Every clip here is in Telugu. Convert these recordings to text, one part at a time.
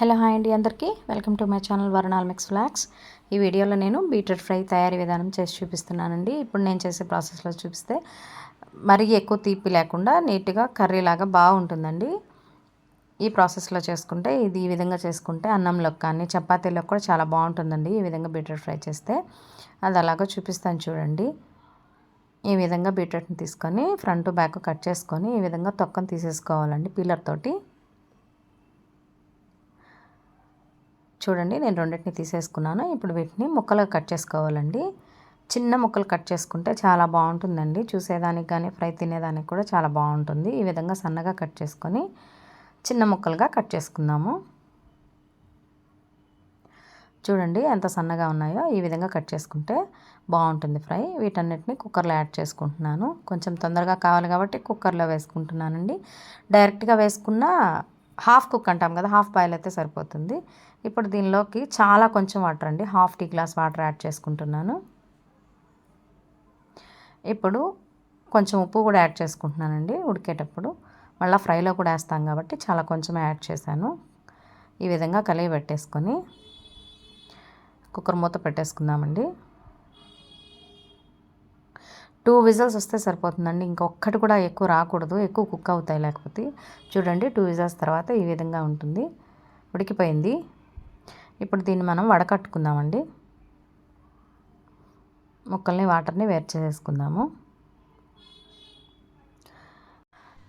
హలో హాయ్ అండి అందరికీ. వెల్కమ్ టు మై ఛానల్ వరణాల్ మిక్స్ ఫ్లాక్స్. ఈ వీడియోలో నేను బీట్రూట్ ఫ్రై తయారీ విధానం చేసి చూపిస్తున్నానండి. ఇప్పుడు నేను చేసే ప్రాసెస్లో చూపిస్తే మరీ ఎక్కువ తీపి లేకుండా నీట్గా కర్రీ లాగా బాగుంటుందండి. ఈ ప్రాసెస్లో చేసుకుంటే ఇది ఈ విధంగా చేసుకుంటే అన్నంలో కానీ చపాతీలో కూడా చాలా బాగుంటుందండి ఈ విధంగా బీట్రూట్ ఫ్రై చేస్తే. అది అలాగో చూపిస్తాను చూడండి. ఈ విధంగా బీట్రూట్ని తీసుకొని ఫ్రంట్ బ్యాక్ కట్ చేసుకొని ఈ విధంగా తొక్కను తీసేసుకోవాలండి పిల్లర్ తోటి. చూడండి నేను రెండింటిని తీసేసుకున్నాను. ఇప్పుడు వీటిని ముక్కలుగా కట్ చేసుకోవాలండి. చిన్న ముక్కలు కట్ చేసుకుంటే చాలా బాగుంటుందండి. చూసేదానికి కానీ ఫ్రై తినేదానికి కూడా చాలా బాగుంటుంది. ఈ విధంగా సన్నగా కట్ చేసుకొని చిన్న ముక్కలుగా కట్ చేసుకుందాము. చూడండి ఎంత సన్నగా ఉన్నాయో ఈ విధంగా కట్ చేసుకుంటే బాగుంటుంది ఫ్రై. వీటన్నిటిని కుక్కర్లో యాడ్ చేసుకుంటున్నాను. కొంచెం తొందరగా కావాలి కాబట్టి కుక్కర్లో వేసుకుంటున్నానండి. డైరెక్ట్గా వేసుకున్న హాఫ్ కుక్ అంటాం కదా హాఫ్ బాయిల్ అయితే సరిపోతుంది. ఇప్పుడు దీనిలోకి చాలా కొంచెం వాటర్ అండి half tea glass water add చేసుకుంటున్నాను. ఇప్పుడు కొంచెం ఉప్పు కూడా యాడ్ చేసుకుంటున్నానండి ఉడికేటప్పుడు. మళ్ళీ ఫ్రైలో కూడా వేస్తాం కాబట్టి చాలా కొంచెం యాడ్ చేశాను. ఈ విధంగా కలిగి పెట్టేసుకొని కుక్కర్ మూత పెట్టేసుకుందామండి. టూ విజల్స్ వస్తే సరిపోతుందండి. ఇంకొక్కటి కూడా ఎక్కువ రాకూడదు. ఎక్కువ కుక్ అవుతాయి లేకపోతే. చూడండి టూ విజల్స్ తర్వాత ఈ విధంగా ఉంటుంది. ఉడికిపోయింది. ఇప్పుడు దీన్ని మనం వడకట్టుకుందామండి. ముక్కల్ని వాటర్ని వేరు చేసేసుకుందాము.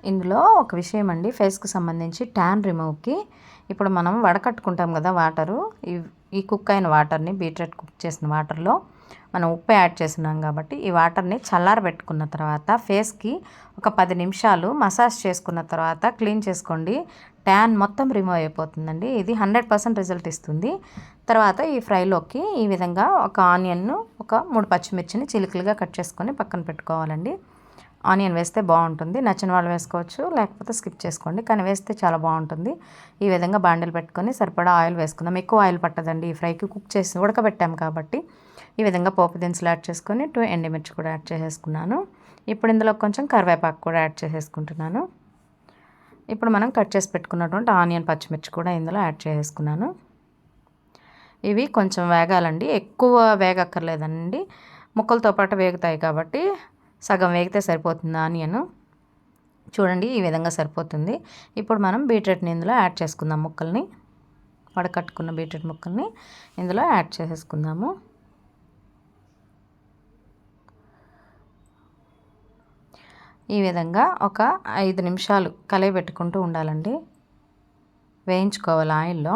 ఇందులో ఒక విషయం అండి. ఫేస్కి సంబంధించి ట్యాన్ రిమూవ్కి. ఇప్పుడు మనం వడకట్టుకుంటాం కదా వాటరు. ఈ కుక్ అయిన వాటర్ని బీట్రూట్ కుక్ చేసిన వాటర్లో మనం ఉప్పు యాడ్ చేస్తున్నాం కాబట్టి ఈ వాటర్ని చల్లారబెట్టుకున్న తర్వాత ఫేస్కి ఒక పది నిమిషాలు మసాజ్ చేసుకున్న తర్వాత క్లీన్ చేసుకోండి. ట్యాన్ మొత్తం రిమూవ్ అయిపోతుందండి. ఇది హండ్రెడ్ పర్సెంట్ రిజల్ట్ ఇస్తుంది. తర్వాత ఈ ఫ్రైలోకి ఈ విధంగా ఒక ఆనియన్ను ఒక మూడు పచ్చిమిర్చిని చిలుకలుగా కట్ చేసుకొని పక్కన పెట్టుకోవాలండి. ఆనియన్ వేస్తే బాగుంటుంది. నచ్చిన వాళ్ళు వేసుకోవచ్చు లేకపోతే స్కిప్ చేసుకోండి. కానీ వేస్తే చాలా బాగుంటుంది. ఈ విధంగా బాండిల్ పెట్టుకొని సరిపడా ఆయిల్ వేసుకుందాం. ఎక్కువ ఆయిల్ పట్టదండి. ఈ ఫ్రైకి కుక్ చేసి ఉడకబెట్టాం కాబట్టి ఈ విధంగా పోపు దినుసులు యాడ్ చేసుకొని టూ ఎండిమిర్చి కూడా యాడ్ చేసేసుకున్నాను. ఇప్పుడు ఇందులో కొంచెం కరివేపాకు కూడా యాడ్ చేసేసుకుంటున్నాను. ఇప్పుడు మనం కట్ చేసి పెట్టుకున్నటువంటి ఆనియన్ పచ్చిమిర్చి కూడా ఇందులో యాడ్ చేసేసుకున్నాను. ఇవి కొంచెం వేగాలండి. ఎక్కువ వేగక్కర్లేదండి. ముక్కలతో పాటు వేగుతాయి కాబట్టి సగం వేగితే సరిపోతుంది ఆనియన్ చూడండి ఈ విధంగా సరిపోతుంది. ఇప్పుడు మనం బీట్రూట్ని ఇందులో యాడ్ చేసుకుందాం ముక్కల్ని. వడకట్టుకున్న బీట్రూట్ ముక్కల్ని ఇందులో యాడ్ చేసేసుకుందాము. ఈ విధంగా ఒక ఐదు నిమిషాలు కలయి పెట్టుకుంటూ ఉండాలండి. వేయించుకోవాలి ఆయిల్లో.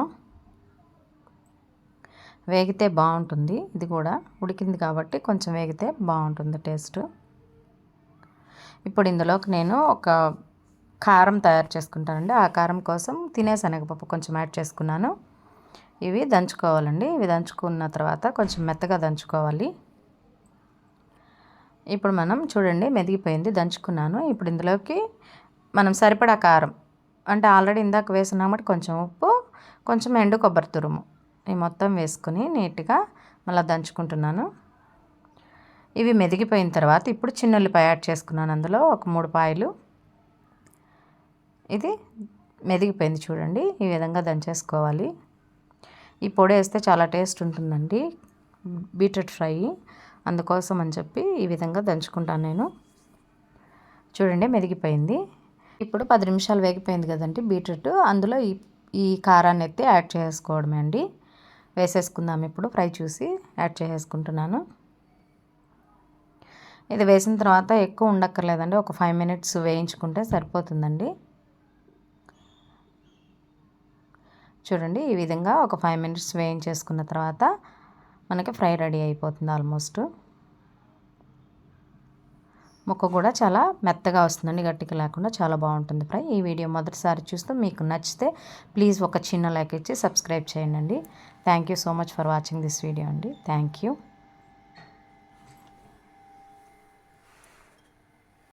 వేగితే బాగుంటుంది ఇది కూడా ఉడికింది కాబట్టి కొంచెం వేగితే బాగుంటుంది టేస్ట్. ఇప్పుడు ఇందులోకి నేను ఒక కారం తయారు చేసుకుంటానండి. ఆ కారం కోసం తినే శనగపప్పు కొంచెం యాడ్ చేసుకున్నాను. ఇవి దంచుకోవాలండి. ఇవి దంచుకున్న తర్వాత కొంచెం మెత్తగా దంచుకోవాలి. ఇప్పుడు మనం చూడండి మెదిగిపోయింది దంచుకున్నాను. ఇప్పుడు ఇందులోకి మనం సరిపడా కారం అంటే ఆల్రెడీ ఇందాక వేసినామంటే కొంచెం ఉప్పు కొంచెం ఎండు కొబ్బరి తురుము ఈ మొత్తం వేసుకుని నీట్గా మళ్ళీ దంచుకుంటున్నాను. ఇవి మెదిగిపోయిన తర్వాత ఇప్పుడు చిన్నుల్లిపాయ యాడ్ చేసుకున్నాను అందులో ఒక మూడు పాయలు. ఇది మెదిగిపోయింది చూడండి ఈ విధంగా దంచేసుకోవాలి. ఈ పొడి వేస్తే చాలా టేస్ట్ ఉంటుందండి బీట్రూట్ ఫ్రై. అందుకోసం అని చెప్పి ఈ విధంగా దంచుకుంటాను నేను. చూడండి మెదిగిపోయింది. ఇప్పుడు పది నిమిషాలు వేగిపోయింది కదండి బీట్రూట్ అందులో ఈ ఈ కారాన్ని ఎత్తి యాడ్ చేసుకోవడమే అండి. వేసేసుకుందాం ఇప్పుడు ఫ్రై చూసి యాడ్ చేసేసుకుంటున్నాను ఇది వేసిన తర్వాత ఎక్కువ ఉండక్కర్లేదండి. ఒక ఫైవ్ మినిట్స్ వేయించుకుంటే సరిపోతుందండి. చూడండి ఈ విధంగా ఒక ఫైవ్ మినిట్స్ వేయించేసుకున్న తర్వాత మనకి ఫ్రై రెడీ అయిపోతుంది ఆల్మోస్ట్. ముక్క కూడా చాలా మెత్తగా వస్తుందండి గట్టిగా లేకుండా చాలా బాగుంటుంది ఫ్రై. ఈ వీడియో మొదటిసారి చూస్తే మీకు నచ్చితే ప్లీజ్ ఒక చిన్న లైక్ ఇచ్చి సబ్స్క్రైబ్ చేయండి. Thank you so much for watching this video అండి. Thank you